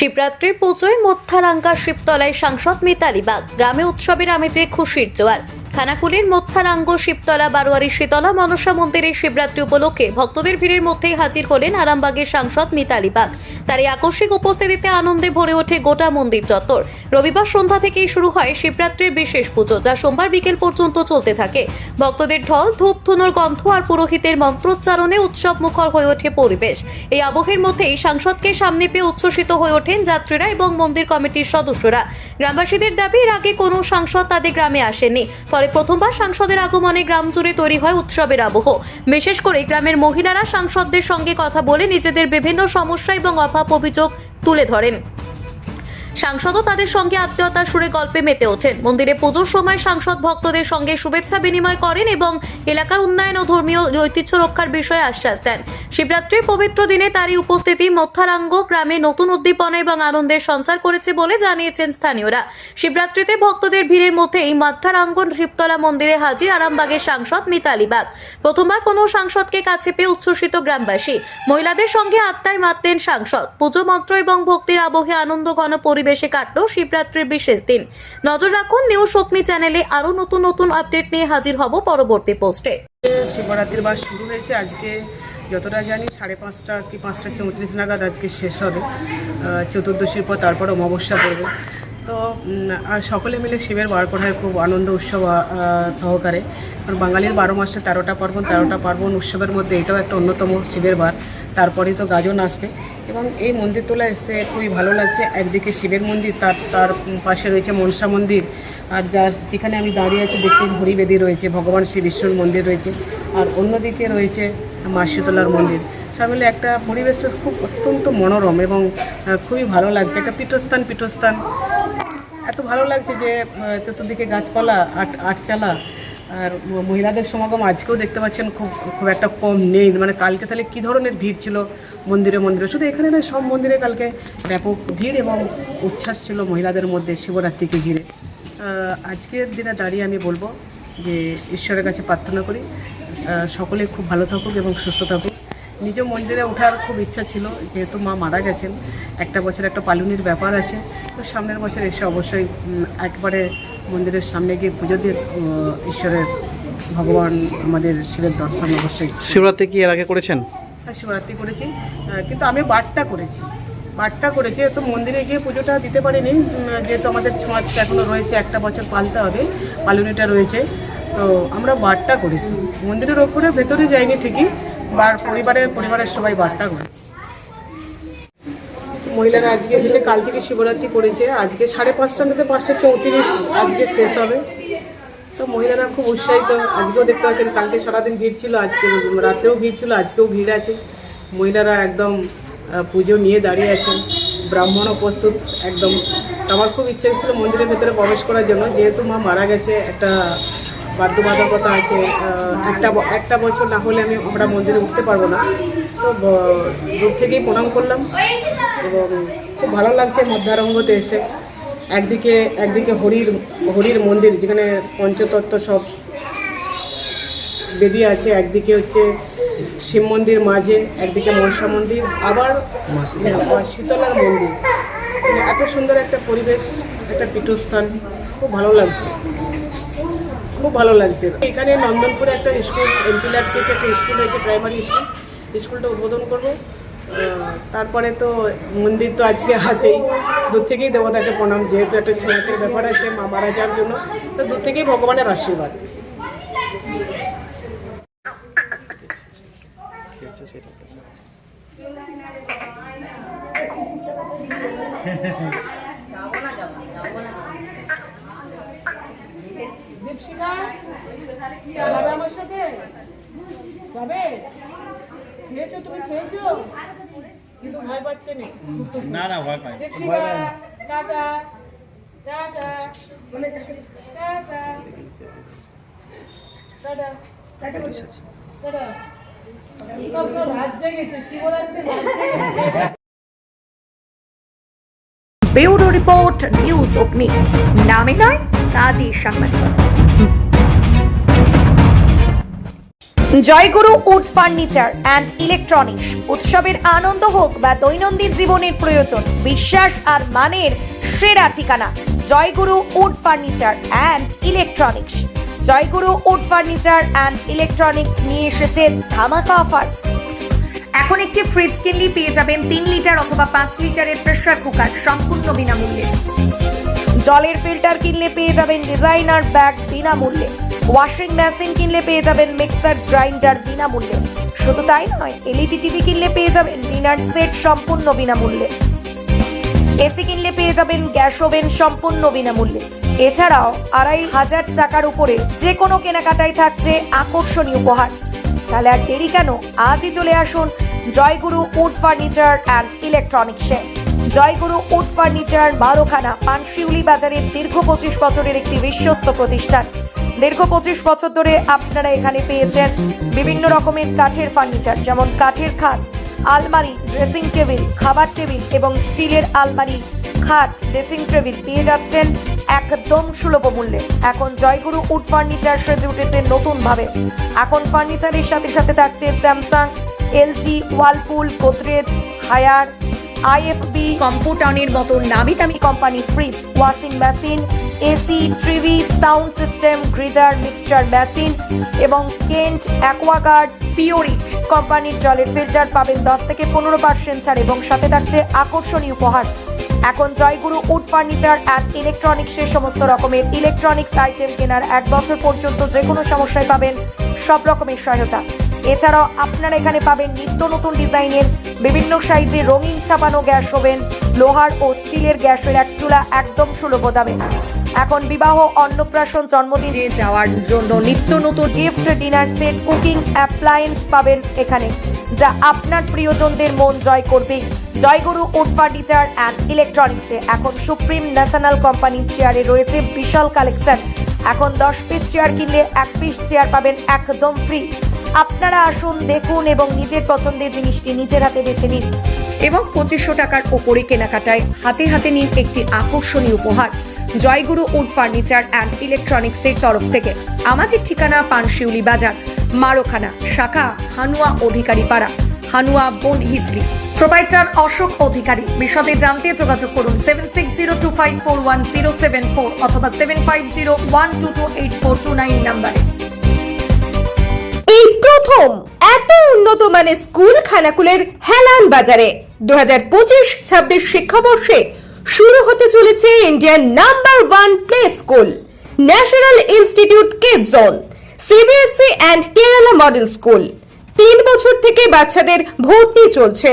শিবরাত্রির পুজোয় মধ্যারাঙ্গা শিবতলায় সাংসদ মিতালি বাগ। গ্রামে উৎসবের আমেজে খুশির জোয়ার। খানাকুলের মধ্যারাঙ্গ শিবতলা, বারোয়ারি শীতলা, মনসা মন্দিরে শিবরাত্রি উপলক্ষে ভক্তদের ভিড়ের মধ্যেই হাজির হলেন আরামবাগের সাংসদ মিতালি বাগ। তার এই আকস্মিক উপস্থিতিতে আনন্দে ভরে ওঠে গোটা মন্দির চত্বর। রবিবার সন্ধ্যা থেকেই শুরু হয় শিবরাত্রির বিশেষ পুজো, যা সোমবার বিকেল পর্যন্ত চলতে থাকে। ভক্তদের ঢল, ধূপ, ধুনোর গন্ধ আর পুরোহিতের মন্ত্রোচ্চারণে উৎসব মুখর হয়ে ওঠে পরিবেশ। এই আবহের মধ্যেই সাংসদকে সামনে পেয়ে উচ্ছ্বসিত হয়ে ওঠেন যাত্রীরা এবং মন্দির কমিটির সদস্যরা। গ্রামবাসীদের দাবি, এর আগে কোনো সাংসদ তাদের গ্রামে আসেনি প্রথমবার সাংসদের আগমনে গ্রাম জুড়ে তৈরি হয় উৎসবের আবহ। বিশেষ করে গ্রামের মহিলারা সাংসদদের সঙ্গে কথা বলে নিজেদের বিভিন্ন সমস্যা এবং অভাব অভিযোগ তুলে ধরেন। সাংসদও তাদের সঙ্গে আত্মীয়তার সুরে গল্পে মেতে ওঠেন। মন্দিরে পুজোর সময় সাংসদ ভক্তদের সঙ্গে শুভেচ্ছা বিনিময় করেন এবং এলাকার উন্নয়ন ও ধর্মীয় ঐতিহ্য রক্ষার বিষয়ে আশ্বাস দেন। শিবরাত্রির পবিত্র দিনে তারই উপস্থিতি মধ্যারাঙ্গ গ্রামে নতুন উদ্দীপনা এবং আনন্দের সঞ্চার করেছে বলে জানিয়েছেন স্থানীয়রা। শিবরাত্রিতে ভক্তদের ভিড়ের মধ্যে এই মধ্যারাঙ্গ শিবতলা মন্দিরে হাজির আরামবাগের সাংসদ মিতালি বাগ। প্রথমবার কোনো সাংসদকে কাছে পেয়ে উচ্ছ্বসিত গ্রামবাসী। মহিলাদের সঙ্গে আত্মায় মাতলেন সাংসদ। পুজো মন্ত্র এবং ভক্তির আবহে আনন্দ ঘন পরিবেশে কাটল শিবরাত্রির বিশেষ দিন। নজর রাখুন নিউজ অগ্নি চ্যানেলে আরও নতুন নতুন আপডেট নিয়ে হাজির হব পরবর্তী পোস্টে। শিবরাত্রির বার শুরু হয়েছে, আজকে যতটা জানি সাড়ে পাঁচটা কি পাঁচটা চৌত্রিশ নাগাদ আজকে শেষ হবে। চতুর্দশীর পর তারপর অমাবস্যা পড়বে। তো আর সকলে মিলে শিবের বার করায় খুব আনন্দ উৎসব সহকারে। কারণ বাঙালির বারো মাসে তেরোটা পার্বণ তেরোটা পার্বণ উৎসবের মধ্যে এটাও একটা অন্যতম শিবের বার। তারপরেই তো গাজন আসবে। এবং এই মন্দির তোলা এসে খুবই ভালো লাগছে। একদিকে শিবের মন্দির, তার তার পাশে রয়েছে মনসা মন্দির। আর যার, যেখানে আমি দাঁড়িয়ে আছি দেখতে হরিবেদী রয়েছে, ভগবান শ্রী বিষ্ণুর মন্দির রয়েছে। আর অন্যদিকে রয়েছে মা শীতলার মন্দির। সব মিলে একটা পরিবেশটা খুব অত্যন্ত মনোরম এবং খুবই ভালো লাগছে। একটা পীঠস্থান পীঠস্থান। এত ভালো লাগছে যে চতুর্দিকে গাছপালা, আট, আটচালা। আর মহিলাদের সমাগম আজকেও দেখতে পাচ্ছেন খুব খুব একটা কম নেই। মানে কালকে তাহলে কী ধরনের ভিড় ছিল? মন্দিরে মন্দিরে। শুধু এখানে না, সব মন্দিরে কালকে ব্যাপক ভিড় এবং উচ্ছ্বাস ছিল মহিলাদের মধ্যে শিবরাত্রিকে ঘিরে। আজকের দিনে দাঁড়িয়ে আমি বলব যে ঈশ্বরের কাছে প্রার্থনা করি সকলে খুব ভালো থাকুক এবং সুস্থ থাকুক। নিজ মন্দিরে ওঠার খুব ইচ্ছা ছিল, যেহেতু মা মারা গেছেন, একটা বছর একটা পালুনির ব্যাপার আছে। তো সামনের বছর এসে অবশ্যই একবারে মন্দিরের সামনে গিয়ে পুজো দিয়ে ঈশ্বরের ভগবান আমাদের শিবের দর্শন অবশ্যই শিবরাত্রি কি এর আগে করেছেন? হ্যাঁ, শিবরাত্রি করেছি। কিন্তু আমি বাটটা করেছি। বাটটা করেছি তো মন্দিরে গিয়ে পুজোটা দিতে পারিনি যেহেতু আমাদের ছোঁয়াচটা এখনও রয়েছে একটা বছর পালতে হবে পালুনিটা রয়েছে। তো আমরা বাটটা করেছি। মন্দিরের ওপরে ভেতরে যাইনি ঠিকই বার পরিবারের পরিবারের সবাই বাটটা করেছি। মহিলারা আজকে এসেছে, কাল থেকে শিবরাত্রি করেছে আজকে সাড়ে পাঁচটা মধ্যে পাঁচটা চৌত্রিশ আজকে শেষ হবে। তো মহিলারা খুব উৎসাহিত। আজকেও দেখতে পাচ্ছেন, কালকে সারাদিন ভিড় ছিল, আজকে রাতেও ভিড় ছিল, আজকেও ভিড় আছে। মহিলারা একদম পুজো নিয়ে দাঁড়িয়ে আছেন। ব্রাহ্মণও প্রস্তুত, একদম। আমার খুব ইচ্ছে ছিল মন্দিরের ভেতরে প্রবেশ করার জন্য। যেহেতু মা মারা গেছে, একটা বাধ্যবাধকতা আছে একটা একটা বছর না হলে আমি আমরা মন্দিরে উঠতে পারব না। তো দূর থেকেই প্রণাম করলাম। এবং খুব ভালো লাগছে মধ্যারঙ্গতে এসে। একদিকে একদিকে হরির হরির মন্দির যেখানে পঞ্চতত্ত্ব সব বেদিয়ে আছে একদিকে হচ্ছে শিব মন্দির মাঝে একদিকে মনসা মন্দির আবার হ্যাঁ, শীতলার মন্দির। মানে এত সুন্দর একটা পরিবেশ একটা পীঠস্থান খুব ভালো লাগছে। খুব ভালো লাগছে। এখানে নন্দনপুরে একটা স্কুল এমপিলার থেকে একটা স্কুল হয়েছে প্রাইমারি স্কুল। স্কুলটা উদ্বোধন করব। তারপরে তো মন্দির তো আজকে আছেই। দূর থেকেই দেবতাকে প্রণাম, যেহেতু একটা ছোঁয়াচের ব্যাপার আছে, মা মারা যাওয়ার জন্য। তো দূর থেকেই ভগবানের আশীর্বাদ। দীপশিকা আমার সাথে? যাবে? খেয়েছো তুমি, খেয়েছো? কিন্তু ভয় পাচ্ছে না। না না ভয় পাই টাটা টাটা বলে tata bureau report news Agni. নামে নয় কাজী সাংবাদিকতা। Joyguru wood furniture and electronics. উৎসবের আনন্দ হোক বা দৈনন্দিন জীবনের প্রয়োজন, বিশ্বাস আর মানের সেরা ঠিকানা Joyguru wood furniture and electronics. Joyguru wood furniture and electronics নিয়ে এসেছে ধামাকা অফার। এখন একটি ফ্রিজ কিনলেই পেয়ে যাবেন তিন লিটার অথবা পাঁচ লিটারের প্রেশার কুকার সম্পূর্ণ বিনামূল্যে। জলের ফিল্টার কিনলে পেয়ে যাবেন ডিজাইনার ব্যাগ বিনামূল্যে। ওয়াশিং মেশিন কিনলে পেয়ে যাবেন মিক্সার গ্রাইন্ডার বিনামূল্যে। শুধু তাই নয় এলইডি টিভি কিনলে পেয়ে যাবেন ডিনার সেট সম্পূর্ণ বিনামূল্যে। এসি কিনলে পেয়ে যাবেন গ্যাস ওভেন সম্পূর্ণ বিনামূল্যে। এছাড়াও আড়াই হাজার টাকার উপরে যে কোনো কেনাকাটায় থাকছে আকর্ষণীয় উপহার। তাহলে আর দেরি কেন? আজই চলে আসুন জয়গুরু উড ফার্নিচার অ্যান্ড ইলেকট্রনিক্সে জয়গুরু উড ফার্নিচার বারোখানা পানশিউলি বাজারের দীর্ঘ পঁচিশ বছরের একটি বিশ্বস্ত প্রতিষ্ঠান। দীর্ঘ পঁচিশ বছর ধরে আপনারা এখানে পেয়েছেন বিভিন্ন রকমের কাঠের ফার্নিচার, যেমন কাঠের খাট, আলমারি ড্রেসিং টেবিল খাবার টেবিল এবং স্টিলের আলমারি, খাট ড্রেসিং টেবিল পেয়ে যাচ্ছেন একদম সুলভ মূল্যে। এখন জয়গুরু উড ফার্নিচার সেজে উঠেছে নতুন ভাবে এখন ফার্নিচারের সাথে সাথে থাকছে Samsung LG Whirlpool Godrej Haier IFB কম্পিউটারের মতো নামি দামি company fridge, washing machine, AC, TV, sound system, geyser, mixture machine এবং কেন্ট অ্যাকোয়াগার্ড পিওরিট কোম্পানির জলের ফিল্টার পাবেন দশ থেকে পনেরো পার্সেন্ট ছাড় এবং সাথে থাকছে আকর্ষণীয় উপহার। এখন জয়গুরু উড ফার্নিচার অ্যান্ড ইলেকট্রনিক্সের সমস্ত রকমের ইলেকট্রনিক্স আইটেম কেনার এক বছর পর্যন্ত যে কোনো সমস্যায় পাবেন সব রকমের সহায়তা। এছাড়াও আপনারা এখানে পাবেন নিত্য নতুন ডিজাইনের বিভিন্ন সাইজে রঙিন ছাপানো গ্যাস ওভেন, লোহার ও স্টিলের গ্যাসের এক চুলা একদম সুলভ দামে। এখন বিবাহ, অন্নপ্রাশন, জন্মদিনে। যাওয়ার জন্য নিত্য নতুন gift dinner set cooking appliance পাবেন এখানে, যা আপনার প্রিয়জনদের মন জয় করবে। জয়গুরু উড ফার্নিচার অ্যান্ড ইলেকট্রনিক্সে। এখন সুপ্রিম ন্যাশনাল কোম্পানির চেয়ারে রয়েছে বিশাল কালেকশন। এখন দশ পিস চেয়ার কিনলে এক পিস চেয়ার পাবেন একদম ফ্রি আপনারা আসুন, দেখুন এবং নিজের পছন্দের জিনিসটি নিজের হাতে বেছে নিন। এবং পঁচিশশো টাকার ওপরে কেনাকাটায় হাতে হাতে নিন একটি আকর্ষণীয় উপহার, জয়গুরু উড ফার্নিচার অ্যান্ড ইলেকট্রনিক্সের তরফ থেকে। আমাদের ঠিকানা পানশিউলি বাজার, মারোখানা, শাখা হানুয়া অধিকারী পাড়া, হানুয়া বোন হিজলি প্রোপাইটার অশোক অধিকারী। বিশদে জানতে যোগাযোগ করুন seven six zero two five four one zero seven four অথবা seven five zero one two two eight four two nine নাম্বারে। প্রথম। এত উন্নত মানের স্কুল খানাকুলের হেলান বাজারে। দু হাজার পঁচিশ, ছাব্বিশ শিক্ষাবর্ষে শুরু হতে চলেছে Indian number one play school, national institute kid zone CBSE and Kerala model school. তিন বছর থেকে বাচ্চাদের ভর্তি চলছে।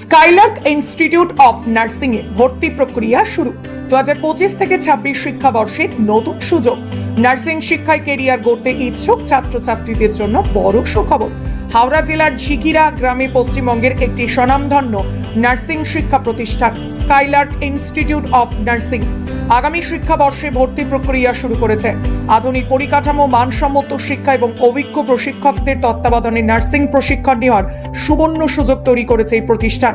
স্কাইলার্ক ইনস্টিটিউট অফ নার্সিং এ ভর্তি প্রক্রিয়া শুরু। দু পঁচিশ থেকে ছাব্বিশ শিক্ষাবর্ষের নতুন সুযোগ। নার্সিং শিক্ষায় কেরিয়ার গড়তে ইচ্ছুক ছাত্রছাত্রীদের জন্য বড় সুখবর। হাওড়া জেলার ঝিকিরা গ্রামে পশ্চিমবঙ্গের একটি স্বনামধন্য নার্সিং শিক্ষা প্রতিষ্ঠান, স্কাইলার্ক ইনস্টিটিউট অফ নার্সিং। আগামী শিক্ষাবর্ষে ভর্তি প্রক্রিয়া শুরু করেছে। আধুনিক পরিকাঠামো, মানসম্মত শিক্ষা এবং অভিজ্ঞ প্রশিক্ষকদের তত্ত্বাবধানে নার্সিং প্রশিক্ষণ নেওয়ার সুবর্ণ সুযোগ তৈরি করেছে এই প্রতিষ্ঠান।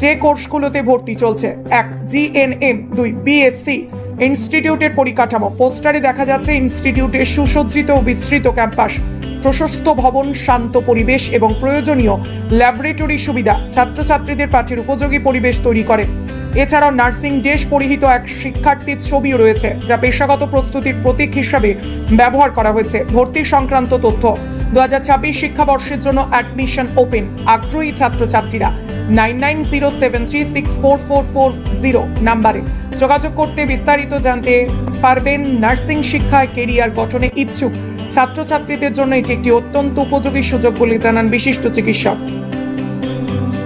যে কোর্সগুলোতে ভর্তি চলছে, এক জিএনএম দুই বিএসসি ইনস্টিটিউটের পরিকাঠামো। পোস্টারে দেখা যাচ্ছে ইনস্টিটিউটের সুসজ্জিত ও বিস্তৃত ক্যাম্পাস, প্রশস্ত ভবন, শান্ত পরিবেশ এবং প্রয়োজনীয় ল্যাবরেটরি সুবিধা ছাত্রছাত্রীদের পাঠের উপযোগী পরিবেশ তৈরি করে। এছাড়াও নার্সিং ড্রেস পরিহিত এক শিক্ষার্থীর ছবিও রয়েছে, যা পেশাগত প্রস্তুতির প্রতীক হিসাবে ব্যবহার করা হয়েছে। ভর্তি সংক্রান্ত তথ্য দু হাজার ছাব্বিশ শিক্ষাবর্ষের জন্য অ্যাডমিশন ওপেন, আগ্রহী ছাত্রছাত্রীরা। Nine nine zero seven six four four four zero নাম্বারে যোগাযোগ করতে বিস্তারিত জানতে পারবেন নার্সিং শিক্ষায় কেরিয়ার গঠনে ইচ্ছুক ছাত্রছাত্রীদের জন্য এটি একটি অত্যন্ত উপযোগী সুযোগ বলে জানান বিশিষ্ট চিকিৎসক।